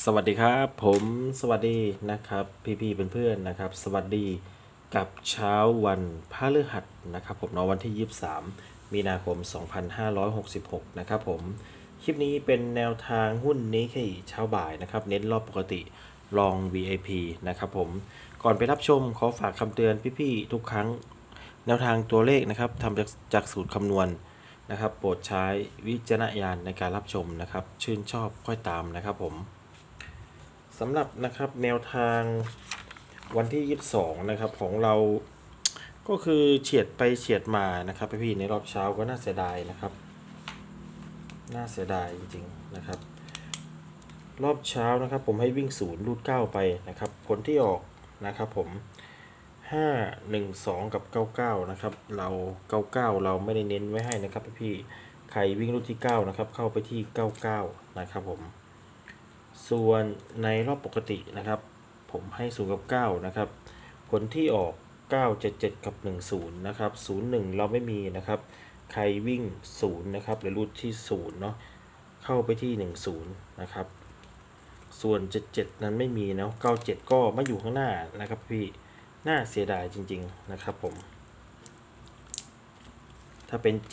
สวัสดีครับ ผมสวัสดีนะครับ พี่ๆเพื่อนๆนะครับ สวัสดีกับเช้าวันพฤหัสนะครับ ผมเนาะวันที่ 23 มีนาคม 2566 นะครับผม คลิปนี้เป็นแนวทางหุ้นนี้แค่เช้าบ่ายนะครับ เน้นรอบปกติลอง VIP นะครับผมก่อนไปรับชมขอฝากคำเตือนพี่ๆทุกครั้ง แนวทางตัวเลขนะครับทำจากจากสูตรคำนวณนะครับ โปรดใช้วิจารณญาณในการรับชมนะครับ ชื่นชอบค่อยตามนะครับผม สำหรับนะครับแนวทางวันที่ 22 นะครับของเราก็คือเฉียดไปเฉียดมานะครับพี่ในรอบเช้าก็น่าเสียดายนะครับ น่าเสียดายจริงๆนะครับ รอบเช้านะครับผมให้วิ่งศูนย์รูดเก้าไปนะครับ ผลที่ออกนะครับผม5 1 2กับ99นะครับ เรา99เราไม่ได้เน้นไว้ให้นะครับพี่ใครวิ่งรูดที่9นะครับเข้าไปที่99นะครับผม ส่วนในรอบปกตินะครับ ผมให้0กับ 9 นะครับ ผลที่ออก 977 กับ 10 นะครับ 01 เราไม่มีนะครับ ใครวิ่ง 0 นะครับหรือรูดที่ 0 เนาะเข้าไปที่ 10 นะครับ ส่วน 77 นั้นไม่มีเนาะ97 ก็มาอยู่ข้างหน้านะครับพี่น่าเสียดายจริง ๆ นะครับผม ถ้าเป็น 7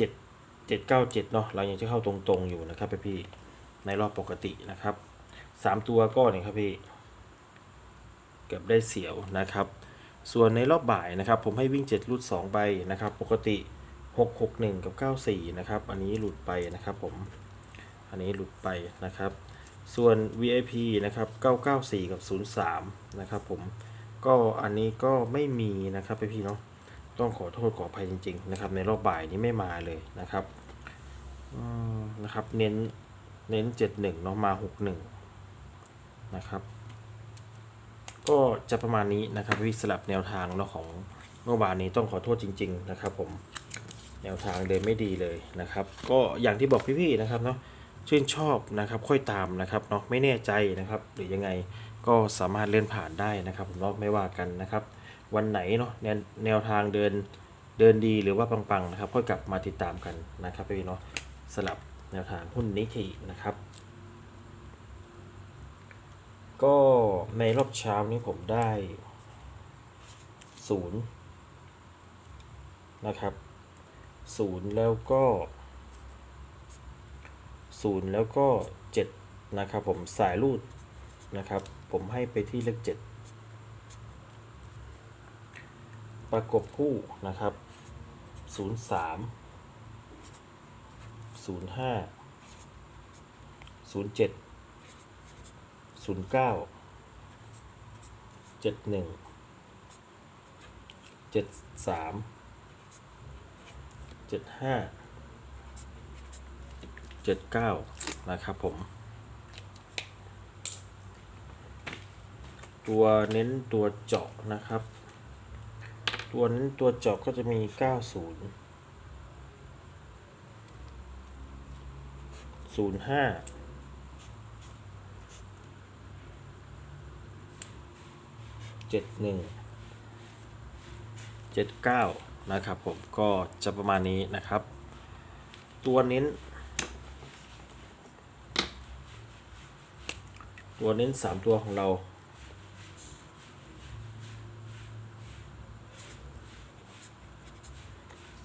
797 เนาะเรายังจะเข้าตรงๆอยู่นะครับพี่ในรอบปกตินะครับ สามตัวก็เนี่ครับพี่เกือบได้เสียวนะครับ ส่วนในรอบบ่ายนะครับ ผมให้วิ่ง7ลุด2ใบนะครับ ปกติ 6 6 1 กับ 94 นะครับ อันนี้หลุดไปนะครับผม อันนี้หลุดไปนะครับ ส่วน VIP นะครับ 994 กับ 03 นะครับผม ก็อันนี้ก็ไม่มีนะครับพี่เนาะ ต้องขอโทษขออภัยจริง ๆ นะครับ ในรอบบ่ายนี้ไม่มาเลยนะครับนะครับ เน้น เน้น 71เนาะมา 61 นะครับ ก็จะประมาณนี้นะครับพี่สลับแนวทางเนาะของเมื่อวานนี้ต้องขอโทษจริง ๆ นะครับ ผมแนวทางเดินไม่ดีเลยนะครับ ก็อย่างที่บอกพี่ๆนะครับเนาะชื่นชอบนะครับค่อยตามนะครับเนาะไม่แน่ใจนะครับ หรือยังไงก็สามารถเลื่อนผ่านได้นะครับผมเนาะไม่ว่ากันนะครับ วันไหนเนาะแนวแนวทางเดินเดินดีหรือว่าปังๆนะครับค่อยกลับมาติดตามกันนะครับพี่เนาะสลับแนวทางหุ้นนิเคอินะครับ ก็ในรอบเช้านี้ผมได้ศูนย์นะครับศูนย์แล้วก็ศูนย์แล้วก็เจ็ดนะครับผมสายรูดนะครับ ผมให้ไปที่เลขเจ็ดประกบคู่นะครับศูนย์สามศูนย์ห้าศูนย์เจ็ด ศูนย์เก้าเจ็ดหนึ่งเจ็ดสามเจ็ดห้า79นะครับผม ตัวเน้นตัวเจาะนะครับ ตัวเน้นตัวเจาะก็จะมี90 05 71 79นย์ห้าะครับผมก็จะประมาณนี้นะครับ ตัวเน้น ตัวเน้นสามตัวของเรา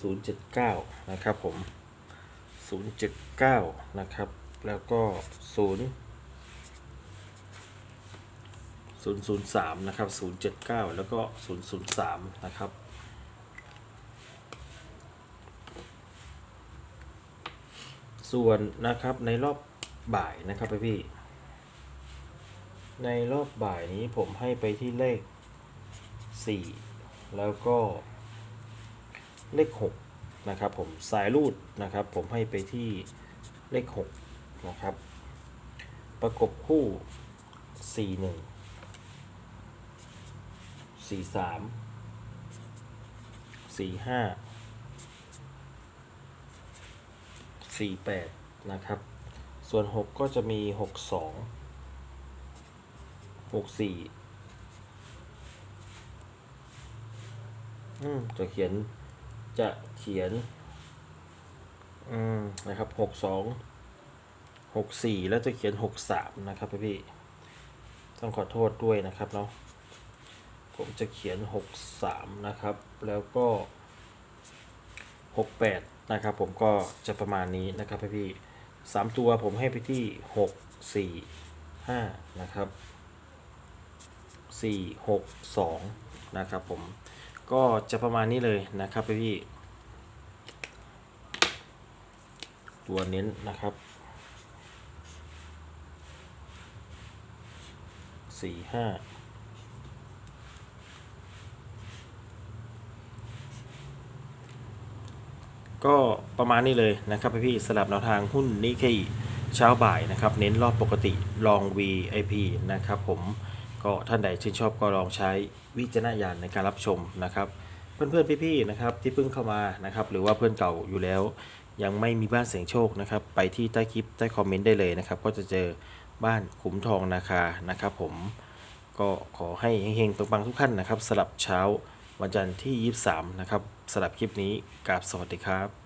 ศูนย์เจ็ดเก้านะครับผมศูนย์เจ็ดเก้านะครับ แล้วก็ศูนย์ ศูนย์ศูนย์สามนะครับศูนย์เจ็ดเก้าแล้วก็ศูนย์ศูนย์สามนะครับ ส่วนนะครับในรอบบ่ายนะครับพี่ ในรอบบ่ายนี้ผมให้ไปที่เลข 4 แล้วก็เลข 6 นะครับผมสายรูดนะครับ ผมให้ไปที่เลข 6 นะครับ ประกบคู่ 4 1 4 3 4 5 48นะครับ ส่วน6ก็จะมี62 64อืมจะเขียนจะเขียนอืมนะครับ62 64แล้วจะเขียน63นะครับพี่ ต้องขอโทษด้วยนะครับเนาะ ผมจะเขียน 63 นะครับ แล้วก็ 68 นะครับ ผมก็จะประมาณนี้นะครับพี่สามตัวผมให้ไปที่ 6 4 5 นะครับ 4 6 2 นะครับผมก็จะประมาณนี้เลยนะครับพี่ตัวเน้นนะครับ 4 5 ก็ประมาณนี้เลยนะครับพี่สลับแนวทางหุ้นนิเคอีเช้าบ่ายนะครับ เน้นรอบปกติลอง VIP นะครับผมก็ท่านใดชื่นชอบก็ลองใช้วิจารณญาณในการรับชมนะครับ เพื่อนๆพี่ๆนะครับที่เพิ่งเข้ามานะครับหรือว่าเพื่อนเก่าอยู่แล้ว ยังไม่มีบ้านเสียงโชคนะครับไปที่ใต้คลิปใต้คอมเมนต์ได้เลยนะครับก็จะเจอบ้านขุมทองนาคานะครับ ผมก็ขอให้เฮงๆปังๆทุกท่านนะครับสลับเช้า วันจันทร์ที่ 23 นะครับสำหรับคลิปนี้กราบสวัสดีครับ